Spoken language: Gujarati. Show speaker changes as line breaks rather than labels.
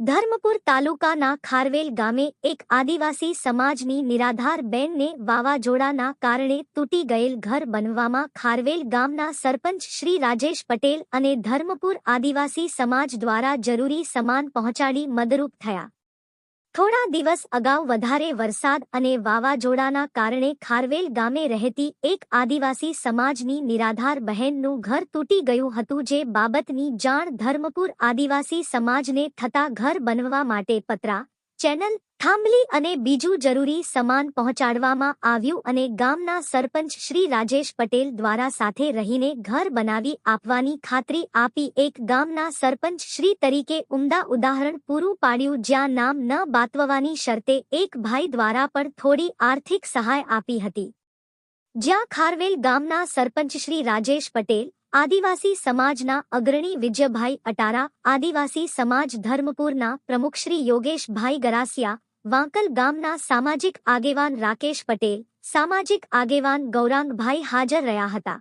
ધર્મપુર તાલુકાના ખારવેલ ગામે એક આદિવાસી સમાજની નિરાધાર બેનને વાવાઝોડાના કારણે તૂટી ગયેલ ઘર બનવામાં ખારવેલ ગામના સરપંચ શ્રી રાજેશ પટેલ અને ધર્મપુર આદિવાસી સમાજ દ્વારા જરૂરી સમાન પહોંચાડી મદરૂપ થયા. થોડા દિવસ અગાઉ વધારે વરસાદ અને વાવાઝોડાના કારણે ખારવેલ ગામે રહેતી એક આદિવાસી સમાજની નિરાધાર બહેનનું ઘર તૂટી ગયું હતું જે બાબતની જાણ ધર્મપુર આદિવાસી સમાજને થતા ઘર બનવા માટે પતરા ચેનલ થાંભલી અને બીજું જરૂરી સમાન પહોંચાડવામાં આવ્યું અને ગામના સરપંચ શ્રી રાજેશ પટેલ દ્વારા સાથે રહીને ઘર બનાવી આપવાની ખાતરી આપી એક ગામના સરપંચ શ્રી તરીકે ઉમદા ઉદાહરણ પૂરું પાડ્યું જ્યાં નામ ન બાતવવાની શરતે એક ભાઈ દ્વારા પણ થોડી આર્થિક સહાય આપી હતી. જ્યાં ખારવેલ ગામના સરપંચ શ્રી રાજેશ પટેલ આદિવાસી સમાજના અગ્રણી વિજયભાઈ અટારા, આદિવાસી સમાજ ધર્મપુરના પ્રમુખ શ્રી યોગેશભાઈ ગરાસિયા, વાંકલ ગામના સામાજિક આગેવાન રાકેશ પટેલ, સામાજિક આગેવાન ગૌરાંગભાઈ હાજર રહ્યા હતા.